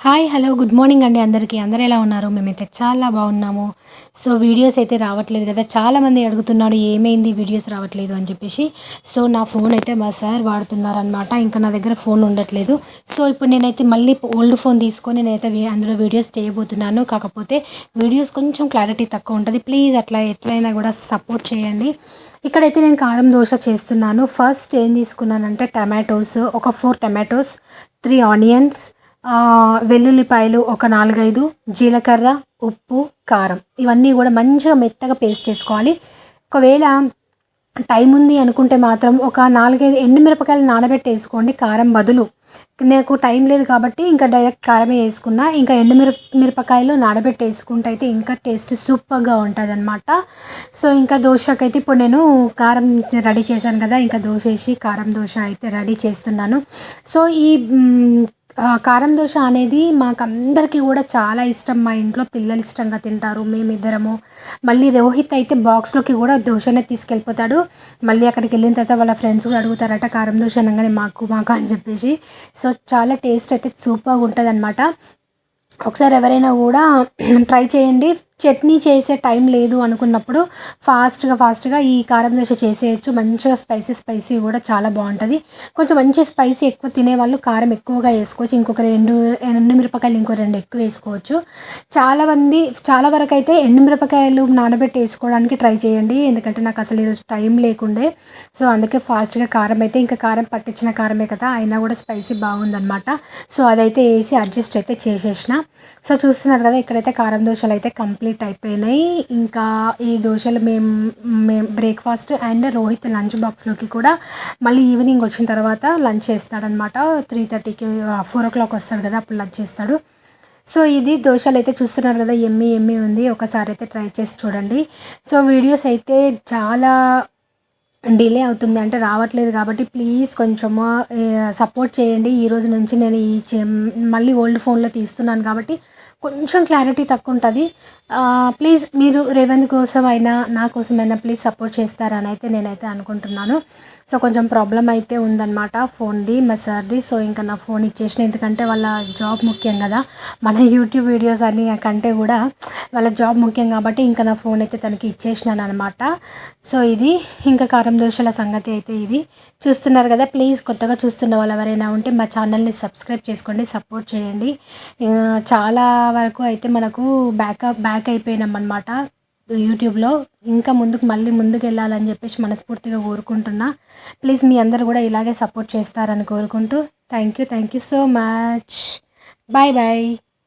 Hi hello good morning అండి అందరికీ. అందరు ఎలా ఉన్నారు? మేమైతే చాలా బాగున్నాము. సో వీడియోస్ అయితే రావట్లేదు కదా. చాలామంది అడుగుతున్నాడు ఏమైంది వీడియోస్ రావట్లేదు అని చెప్పేసి. సో నా ఫోన్ అయితే మా సార్ వాడుతున్నారనమాట ఇంకా నా దగ్గర ఫోన్ ఉండట్లేదు. సో ఇప్పుడు నేనైతే మళ్ళీ ఓల్డ్ ఫోన్ తీసుకొని నేనైతే అందులో వీడియోస్ చేయబోతున్నాను. కాకపోతే వీడియోస్ కొంచెం క్లారిటీ తక్కువ ఉంటుంది. ప్లీజ్ అట్లా ఎట్లయినా కూడా సపోర్ట్ చేయండి. ఇక్కడైతే నేను కారం దోశ చేస్తున్నాను. ఫస్ట్ ఏం తీసుకున్నానంటే టమాటోస్ ఒక ఫోర్ టమాటోస్ త్రీ ఆనియన్స్ వెల్లుల్లిపాయలు ఒక నాలుగైదు జీలకర్ర ఉప్పు కారం. ఇవన్నీ కూడా మంచిగా మెత్తగా పేస్ట్ చేసుకోవాలి. ఒకవేళ టైం ఉంది అనుకుంటే మాత్రం ఒక నాలుగైదు ఎండుమిరపకాయలు నానబెట్టి వేసుకోండి కారం బదులు. నాకు టైం లేదు కాబట్టి ఇంకా డైరెక్ట్ కారమే వేసుకున్నా ఇంకా ఎండుమిరప మిరపకాయలు నానబెట్టి వేసుకుంటే అయితే ఇంకా టేస్ట్ సూపర్గా ఉంటుంది అనమాట సో ఇంకా దోశకైతే ఇప్పుడు నేను కారం రెడీ చేశాను కదా ఇంకా దోశ వేసి కారం దోశ అయితే రెడీ చేస్తున్నాను. సో ఈ కారం దోశ అనేది మాకు అందరికీ కూడా చాలా ఇష్టం. మా ఇంట్లో పిల్లలు ఇష్టంగా తింటారు. మేమిద్దరము. మళ్ళీ రోహిత్ అయితే బాక్స్లోకి కూడా దోశనే తీసుకెళ్ళిపోతాడు. మళ్ళీ అక్కడికి వెళ్ళిన తర్వాత వాళ్ళ ఫ్రెండ్స్ కూడా అడుగుతారట కారం దోశ అనగానే మాకు మాకు అని చెప్పేసి. సో చాలా టేస్ట్ అయితే సూపర్గా ఉంటుంది ఒకసారి ఎవరైనా కూడా ట్రై చేయండి. చట్నీ చేసే టైం లేదు అనుకున్నప్పుడు ఫాస్ట్గా ఫాస్ట్గా ఈ కారం దోశ చేసేయచ్చు. మంచిగా స్పైసీ స్పైసీ కూడా చాలా బాగుంటుంది. కొంచెం మంచి స్పైసీ ఎక్కువ తినే వాళ్ళు కారం ఎక్కువగా వేసుకోవచ్చు. ఇంకొక రెండు ఎండు మిరపకాయలు ఇంకో రెండు ఎక్కువ వేసుకోవచ్చు. చాలా మంది చాలా వరకు అయితే ఎండు మిరపకాయలు నానబెట్టి వేసుకోవడానికి ట్రై చేయండి. ఎందుకంటే నాకు అసలు ఈరోజు టైం లేకుండే. సో అందుకే ఫాస్ట్గా కారం అయితే ఇంకా కారం పట్టించిన కారమే కదా అయినా కూడా స్పైసీ బాగుందనమాట సో అదైతే వేసి అడ్జస్ట్ అయితే చేసేసిన. సో చూస్తున్నారు కదా ఇక్కడైతే కారం దోశలు అయితే కంప్లీట్ అయిపోయినాయి. ఇంకా ఈ దోశలు మేము మేము బ్రేక్ఫాస్ట్ అండ్ రోహిత్ లంచ్ బాక్స్లోకి కూడా మళ్ళీ ఈవినింగ్ వచ్చిన తర్వాత లంచ్ చేస్తాడనమాట త్రీ థర్టీకి ఫోర్ ఓ క్లాక్ వస్తాడు కదా అప్పుడు లంచ్ చేస్తాడు. సో ఇది దోశలు అయితే చూస్తున్నారు కదా ఎమ్మి ఎమ్మి ఉంది. ఒకసారి అయితే ట్రై చేసి చూడండి. సో వీడియోస్ అయితే చాలా డిలే అవుతుంది అంటే రావట్లేదు కాబట్టి ప్లీజ్ కొంచెము సపోర్ట్ చేయండి. ఈ రోజు నుంచి నేను ఈ చే- మళ్ళీ ఓల్డ్ ఫోన్లో తీస్తున్నాను కాబట్టి కొంచెం క్లారిటీ తక్కువ ఉంటుంది ప్లీజ్ మీరు రేవంత్ కోసం అయినా నా కోసమైనా ప్లీజ్ సపోర్ట్ చేస్తారని అయితే నేనైతే అనుకుంటున్నాను. సో కొంచెం ప్రాబ్లం అయితే ఉందన్నమాట ఫోన్ది మా సార్ది. సో ఇంకా నా ఫోన్ ఇచ్చేసిన ఎందుకంటే వాళ్ళ జాబ్ ముఖ్యం కదా. మన యూట్యూబ్ వీడియోస్ అని కంటే కూడా వాళ్ళ జాబ్ ముఖ్యం కాబట్టి ఇంకా నా ఫోన్ అయితే తనకి ఇచ్చేసినాను అనమాట సో ఇది ఇంకా కారం దోశల సంగతి అయితే ఇది. చూస్తున్నారు కదా ప్లీజ్ కొత్తగా చూస్తున్న వాళ్ళు ఎవరైనా ఉంటే మా ఛానల్ని సబ్స్క్రైబ్ చేసుకోండి సపోర్ట్ చేయండి. చాలా వరకు అయితే మనకు బ్యాకప్ బ్యాక్ అయిపోయినాం అనమాట యూట్యూబ్లో ఇంకా ముందుకు మళ్ళీ ముందుకు వెళ్ళాలని చెప్పేసి మనస్ఫూర్తిగా కోరుకుంటున్నా. ప్లీజ్ మీ అందరు కూడా ఇలాగే సపోర్ట్ చేస్తారని కోరుకుంటూ. Thank you thank you so much bye bye